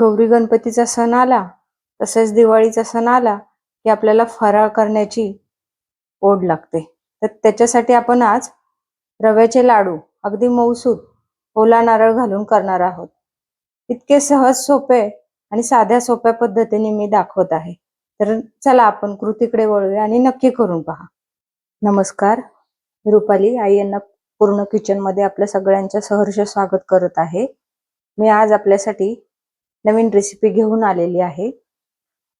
गौरी गणपतीचा सण आला तसेच दिवाळीचा सण आला की आपल्याला फराळ करण्याची ओढ लागते. तर त्याच्यासाठी आपण आज रव्याचे लाडू अगदी मऊसूद ओला नारळ घालून करणार आहोत. इतके सहज सोपे आणि साध्या सोप्या पद्धतीने मी दाखवत आहे. तर चला आपण कृतीकडे वळूया आणि नक्की करून पहा. नमस्कार रुपाली. आई यांना पूर्ण किचनमध्ये आपल्या सगळ्यांचं सहर्ष स्वागत करत आहे. मी आज आपल्यासाठी नवीन रेसिपी घेऊन आलेली आहे.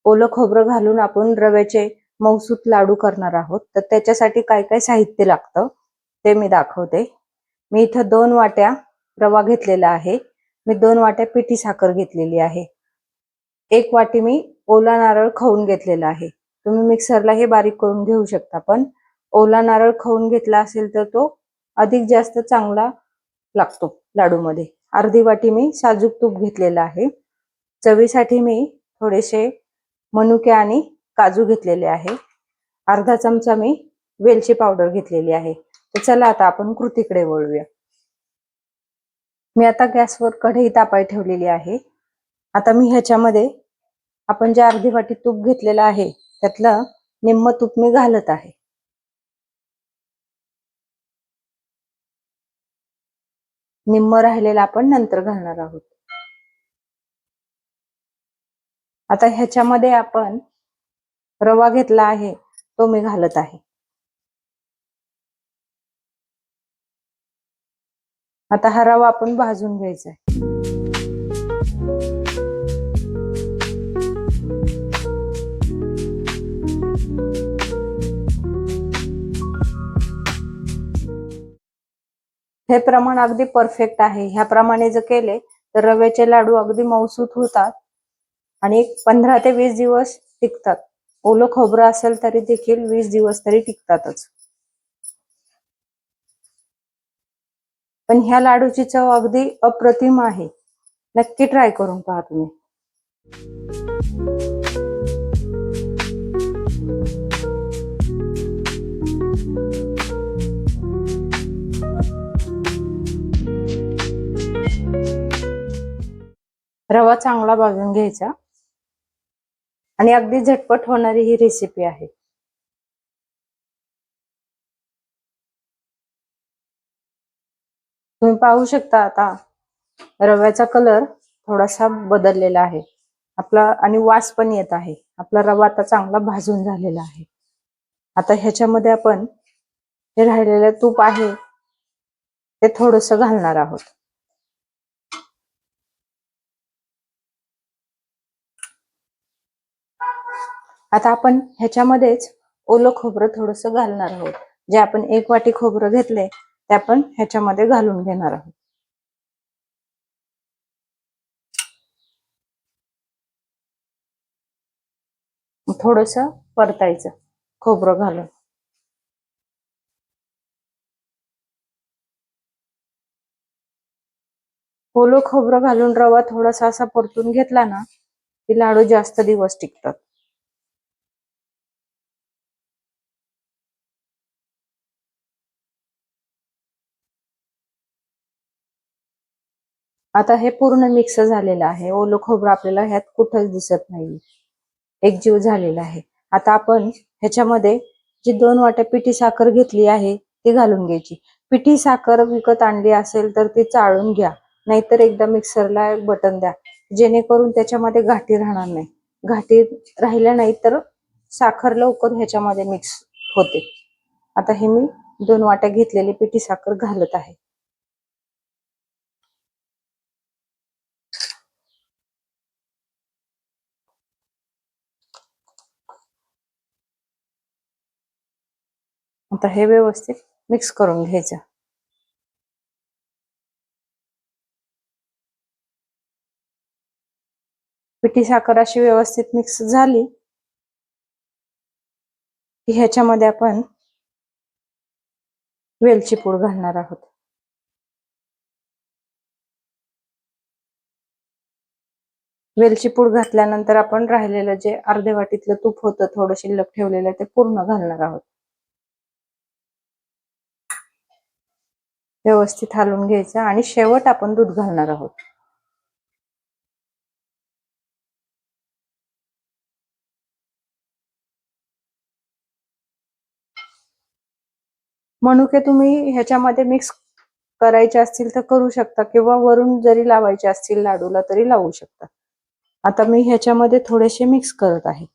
ओलं खोबरं घालून आपण रव्याचे मौसूत लाडू करणार आहोत. तर त्याच्यासाठी काय काय साहित्य लागतं ते मी दाखवते. मी इथं दोन वाट्या रवा घेतलेला आहे. मी दोन वाट्या पिठी साखर घेतलेली आहे. एक वाटी मी ओला नारळ खाऊन घेतलेला आहे. तुम्ही मिक्सरला हे बारीक करून घेऊ शकता पण ओला नारळ खाऊन घेतला असेल तर तो अधिक जास्त चांगला लागतो लाडूमध्ये. अर्धी वाटी मी साजूक तूप घेतलेला आहे. चवीसाठी मी थोडेसे मनुके आणि काजू घेतलेले आहे. अर्धा चमचा मी वेलची पावडर घेतलेली आहे. तर चला आता आपण कृतीकडे वळूया. मी आता गॅसवर कढई तापाय ठेवलेली आहे. आता मी ह्याच्यामध्ये आपण जे अर्धी वाटी तूप घेतलेलं आहे त्यातलं निम्म तूप मी घालत आहे. निम्म राहिलेलं आपण नंतर घालणार आहोत. आता ह्याच्यामध्ये आपण रवा घेतला आहे तो मी घालत आहे. आता हा रवा आपण भाजून घ्यायचा आहे. हे प्रमाण अगदी परफेक्ट आहे. ह्याप्रमाणे जर केले तर रव्याचे लाडू अगदी मौसूत होतात. आणि एक पंधरा ते वीस दिवस टिकतात. ओलं खोबरं असेल तरी देखील वीस दिवस तरी टिकतातच. पण ह्या लाडूची चव अगदी अप्रतिम आहे. नक्की ट्राय करून पहा तुम्ही. रवा चांगला भाजून घ्यायचा. आणि अगदी झटपट होणारी ही रेसिपी आहे. तुम्ही पाहू शकता आता रव्याचा कलर थोडासा बदललेला आहे. आपला आणि वास पण येत आहे. आपला रवा आता चांगला भाजून झालेला आहे. आता ह्याच्यामध्ये आपण हे राहिलेलं तूप आहे ते थोडस घालणार आहोत. आता आपण ह्याच्यामध्येच ओलं खोबरं थोडस घालणार आहोत. जे आपण एक वाटी खोबरं घेतले ते आपण ह्याच्यामध्ये घालून घेणार आहोत. थोडस परतायचं खोबरं घालून. ओलं खोबरं घालून रवा थोडासा असा परतून घेतला ना की लाडू जास्त दिवस टिकतात. आता हे पूर्ण मिक्स झालेलं आहे. ओलं खोबरं आपल्याला ह्यात कुठंच दिसत नाही एक जीव झालेला आहे. आता आपण ह्याच्यामध्ये जी दोन वाट्या पिठी साखर घेतली आहे ती घालून घ्यायची. पिठी साखर विकत आणली असेल तर ती चाळून घ्या. नाहीतर एकदा मिक्सरला एक बटन द्या. जेणेकरून त्याच्यामध्ये घाटी राहणार नाही. घाटी राहिल्या नाही तर साखर लवकर ह्याच्यामध्ये मिक्स होते. आता हे मी दोन वाट्या घेतलेली पिठी साखर घालत आहे. आता हे व्यवस्थित मिक्स करून घ्यायचं. पिठी साखर अशी व्यवस्थित मिक्स झाली की ह्याच्यामध्ये आपण वेलची पूड घालणार आहोत. वेलची पूड घातल्यानंतर आपण राहिलेलं जे अर्धे वाटीतलं तूप होतं थोडं शिल्लक ठेवलेलं ते पूर्ण घालणार आहोत. व्यवस्थित हालून घ्यायचं आणि शेवट आपण दूध घालणार आहोत. मनुके तुम्ही ह्याच्यामध्ये मिक्स करायचे असतील तर करू शकता किंवा वरून जरी लावायचे असतील लाडूला तरी लावू शकता. आता मी ह्याच्यामध्ये थोडेसे मिक्स करत आहे.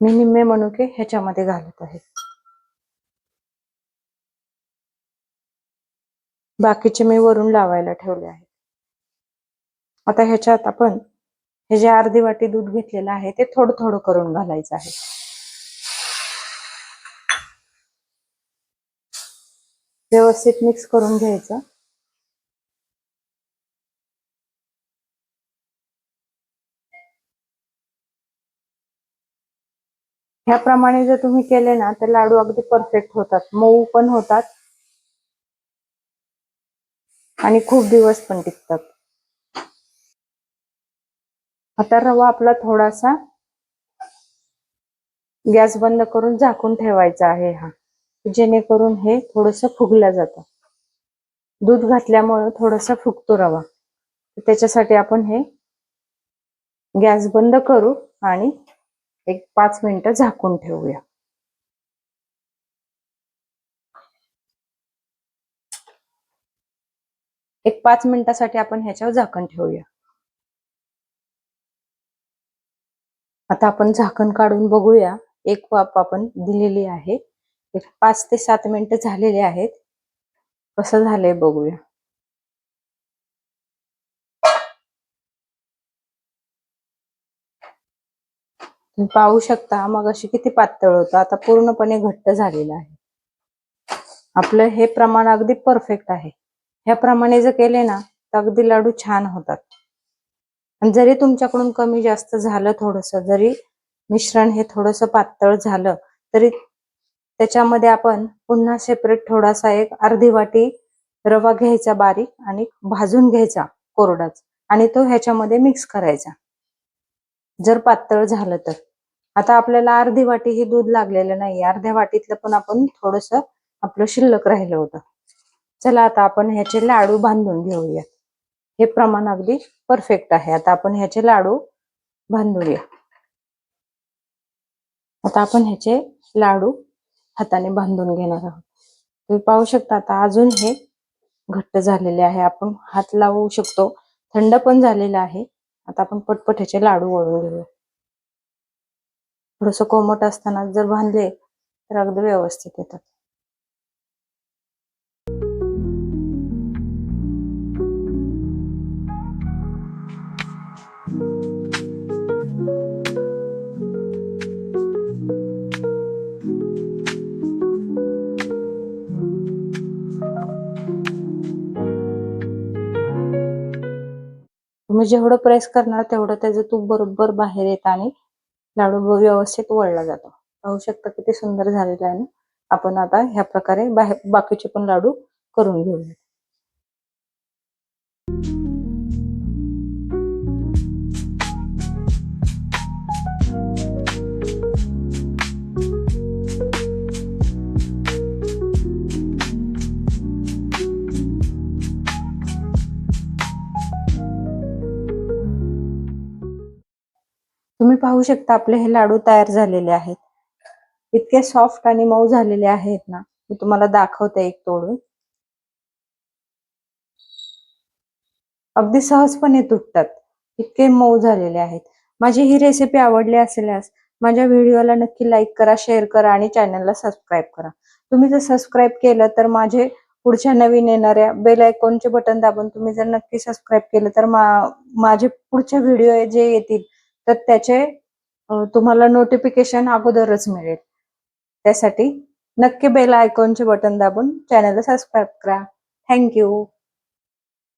मी निम्मे मनुके ह्याच्यामध्ये घालत आहे. बाकीचे मी वरून लावायला ठेवले आहे. आता ह्याच्यात आपण हे जे अर्धी वाटी दूध घेतलेलं आहे ते थोडं थोडं करून घालायचं आहे. व्यवस्थित मिक्स करून घ्यायचं. ह्याप्रमाणे जर तुम्ही केले ना तर लाडू अगदी परफेक्ट होतात. मऊ पण होतात. आणि खूप दिवस पण टिकतात. आता रवा आपला थोडासा गॅस बंद करून झाकून ठेवायचा आहे हा. जेणेकरून हे थोडस फुगलं जातं. दूध घातल्यामुळे थोडस फुगतो रवा. त्याच्यासाठी आपण हे गॅस बंद करू आणि एक पाच मिनिटं झाकून ठेवूया. एक पाच मिनिटासाठी आपण ह्याच्यावर झाकण ठेवूया. आता आपण झाकण काढून बघूया. एक वाफ आपण दिलेली आहे. एक पाच ते सात मिनिटं झालेले आहेत. कसं झालंय बघूया. पाहू शकता मग अशी किती पातळ होतं आता पूर्णपणे घट्ट झालेलं आहे. आपलं हे प्रमाण अगदी परफेक्ट आहे. ह्या प्रमाणे जर केले ना तर अगदी लाडू छान होतात. आणि जरी तुमच्याकडून कमी जास्त झालं थोडस जरी मिश्रण हे थोडस पातळ झालं तरी त्याच्यामध्ये आपण पुन्हा सेपरेट थोडासा एक अर्धी वाटी रवा घ्यायचा बारीक आणि भाजून घ्यायचा कोरडाच. आणि तो ह्याच्यामध्ये मिक्स करायचा. जर पातळ झालं तर. आता आपल्याला अर्धी वाटी हे दूध लागलेलं नाही अर्ध्या वाटीतलं पण आपण थोडस आपलं शिल्लक राहिलं होतं. चला आता आपण ह्याचे लाडू बांधून घेऊया हे प्रमाण अगदी परफेक्ट आहे. आता आपण ह्याचे लाडू बांधूया. आता आपण ह्याचे लाडू हाताने बांधून घेणार आहोत. तुम्ही पाहू शकता आता अजून हे घट्ट झालेले आहे. आपण हात लावू शकतो. थंड पण झालेलं आहे. आता आपण पटपट ह्याचे लाडू वळून घेऊया. थोडस कोमट असताना जर बांधले तर अगदी व्यवस्थित येतात. तुम्ही जेवढं प्रेस करणार तेवढं त्याचं तूप बरोबर बाहेर येत आणि लाडू व्यवस्थित वळला जातो. पाहू शकता किती सुंदर झालेला आहे ना? आपण आता ह्या प्रकारे बाहेर बाकीचे पण लाडू करून घेऊया शकता आपले हे लाडू तयार झालेले आहेत. इतके सॉफ्ट आणि मऊ झालेले आहेत ना. मी तुम्हाला दाखवते एक तोडून. अगदी सहजपणे तुटतात. इतके मऊ झालेले आहेत. माझी ही रेसिपी आवडली असल्यास माझ्या व्हिडिओला नक्की लाईक करा शेअर करा आणि चॅनलला सबस्क्राईब करा. तुम्ही जर सबस्क्राईब केलं तर माझे पुढच्या नवीन येणाऱ्या बेल आयकॉनचे बटन दाबून तुम्ही जर नक्की सबस्क्राईब केलं तर माझे पुढचे व्हिडिओ जे येतील तर त्याचे तुम्हाला नोटिफिकेशन अगोदरच मिळेल. त्यासाठी नक्की बेल आयकॉनचे बटन दाबून चॅनलला सबस्क्राईब करा. थँक्यू